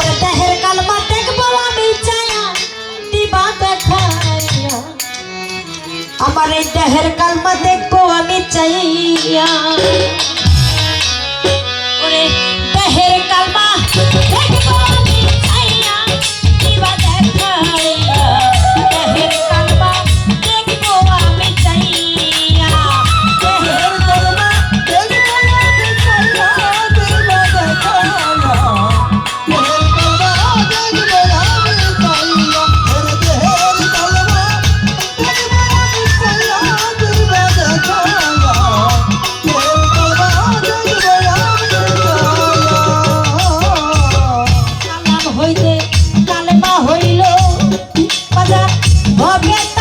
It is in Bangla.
ও দেহের কালমা দেখ গো আমি চাই টিবাতে খাইয়া আমার এই দেহের কালমা দেখ গো আমি চাই কালেমা হইল বাজার ভবিষ্যৎ